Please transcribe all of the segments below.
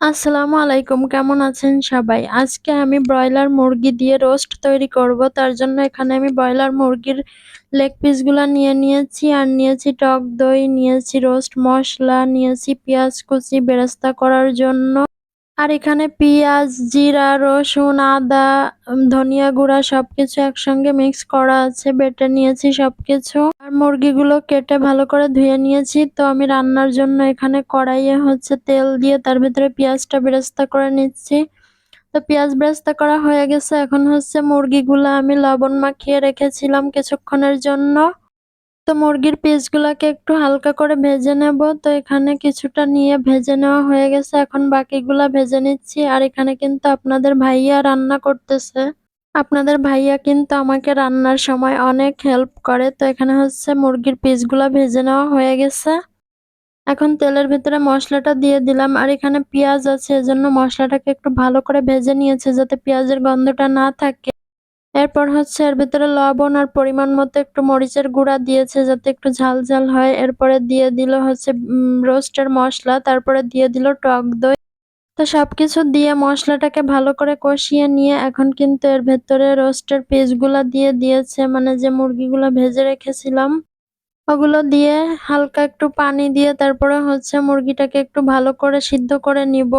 আসসালামু আলাইকুম, কেমন আছেন সবাই? আজকে আমি ব্রয়লার মুরগি দিয়ে রোস্ট তৈরি করব। তার জন্য এখানে আমি ব্রয়লার মুরগির লেগ পিসগুলো নিয়ে নিয়েছি আর নিয়েছি টক দই, নিয়েছি রোস্ট মশলা, নিয়েছি পেঁয়াজ কুচি, বেরেস্তা করার জন্য। আর এখানে পেঁয়াজ, জিরা, রসুন, আদা ধনিয়া গুঁড়া সবকিছু একসঙ্গে মিক্স করা আছে, বেটে নিয়েছি সবকিছু। আর মুরগিগুলো কেটে ভালো করে ধুয়ে নিয়েছি। তো আমি রান্নার জন্য এখানে কড়াইয়ে হচ্ছে তেল দিয়ে তার ভিতরে পেঁয়াজটা বেরেস্তা করে নিচ্ছি। তো পেঁয়াজ বেরেস্তা করা হয়ে গেছে। এখন হচ্ছে মুরগিগুলো আমি লবণ মাখিয়ে রেখেছিলাম কিছুক্ষণের জন্য। তো মুরগির পিসগুলোকে একটু হালকা করে ভেজে নেব। তো এখানে কিছুটা নিয়ে ভেজে নেওয়া হয়ে গেছে। এখন বাকিগুলা ভেজে নিচ্ছি। আর এখানে কিন্তু আপনাদের ভাইয়া রান্না করতেছে। আপনাদের ভাইয়া কিন্তু আমাকে রান্নার সময় অনেক হেল্প করে। তো এখানে হচ্ছে মুরগির পিসগুলা ভেজে নেওয়া হয়ে গেছে। এখন তেলের ভিতরে মশলাটা দিয়ে দিলাম। আর এখানে পেঁয়াজ আছে, এজন্য মশলাটাকে একটু ভালো করে ভেজে নিয়েছে যাতে পেঁয়াজের গন্ধটা না থাকে। এরপর হচ্ছে এর ভিতরে লবণ আর পরিমাণ মতো একটু মরিচের গুঁড়া দিয়েছে যাতে একটু ঝাল ঝাল হয়। এরপরে দিয়ে দিল হচ্ছে রোস্টের মশলা, তারপরে দিয়ে দিল টক দই। তো সবকিছু দিয়ে মশলাটাকে ভালো করে কষিয়ে নিয়ে এখন কিন্তু এর ভেতরে রোস্টের পিসগুলা দিয়ে দিয়েছে মানে যে মুরগিগুলো ভেজে রেখেছিলাম, ওগুলো দিয়ে হালকা একটু পানি দিয়ে তারপরে হচ্ছে মুরগিটাকে একটু ভালো করে সিদ্ধ করে নিব।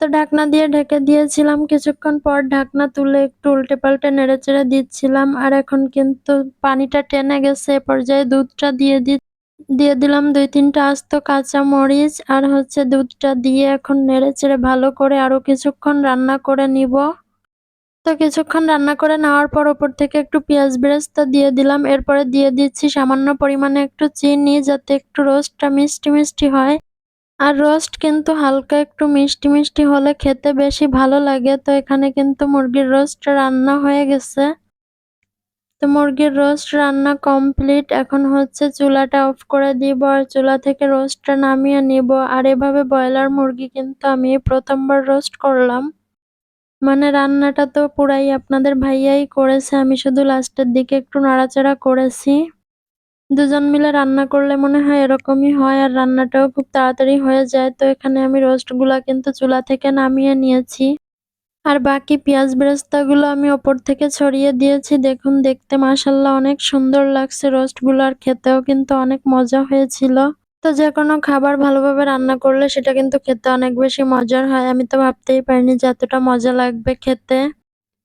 তো ঢাকনা দিয়ে ঢেকে দিয়েছিলাম। কিছুক্ষণ পর ঢাকনা তুলে একটু উল্টে পাল্টে নেড়ে চেড়ে দিচ্ছিলাম। আর এখন কিন্তু পানিটা টেনে গেছে, এ পর্যায়ে দুধটা দিয়ে দি, দিয়ে দিলাম দুই তিনটা আস্ত কাঁচা মরিচ। আর হচ্ছে দুধটা দিয়ে এখন নেড়ে চেড়ে ভালো করে আরও কিছুক্ষণ রান্না করে নিব। তো কিছুক্ষণ রান্না করে নেওয়ার পর ওপর থেকে একটু পেঁয়াজ বেরেস্তা দিয়ে দিলাম। এরপরে দিয়ে দিচ্ছি সামান্য পরিমাণে একটু চিনি, যাতে একটু রোস্টটা মিষ্টি মিষ্টি হয়। আর রোস্ট কিন্তু হালকা একটু মিষ্টি মিষ্টি হলে খেতে বেশি ভালো লাগে। তো এখানে কিন্তু মুরগির রোস্ট রান্না হয়ে গেছে। তো মুরগির রোস্ট রান্না কমপ্লিট। এখন হচ্ছে চুলাটা অফ করে দিব আর চুলা থেকে রোস্টটা নামিয়ে নিব। আর এভাবে ব্রয়লার মুরগি কিন্তু আমি প্রথমবার রোস্ট করলাম। মানে রান্নাটা তো পুরাই আপনাদের ভাইয়াই করেছে। আমি শুধু লাস্টের দিকে একটু নাড়াচাড়া করেছি। দুজন মিলে রান্না করলে মনে হয় এরকমই হয় আর রান্নাটাও খুব তাড়াতাড়ি হয়ে যায়। তো এখানে আমি রোস্টগুলা কিন্তু চুলা থেকে নামিয়ে নিয়েছি। আর বাকি পেঁয়াজ বেরেস্তাগুলো আমি ওপর থেকে ছড়িয়ে দিয়েছি। দেখুন, দেখতে মাসাল্লাহ অনেক সুন্দর লাগছে রোস্টগুলো আর খেতেও কিন্তু অনেক মজা হয়েছিল। তো যে কোনো খাবার ভালোভাবে রান্না করলে সেটা কিন্তু খেতে অনেক বেশি মজার হয়। আমি তো ভাবতেই পারিনি যে এতটা মজা লাগবে খেতে।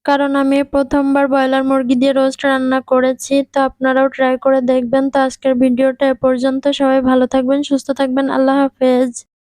কারণ আমি প্রথমবার ব্রয়লার মুরগি দিয়ে রোস্ট রান্না করেছি, তো আপনারাও ট্রাই করে দেখবেন। তো আজকের ভিডিওটা এ পর্যন্ত। সবাই ভালো থাকবেন, সুস্থ থাকবেন। আল্লাহ হাফেজ।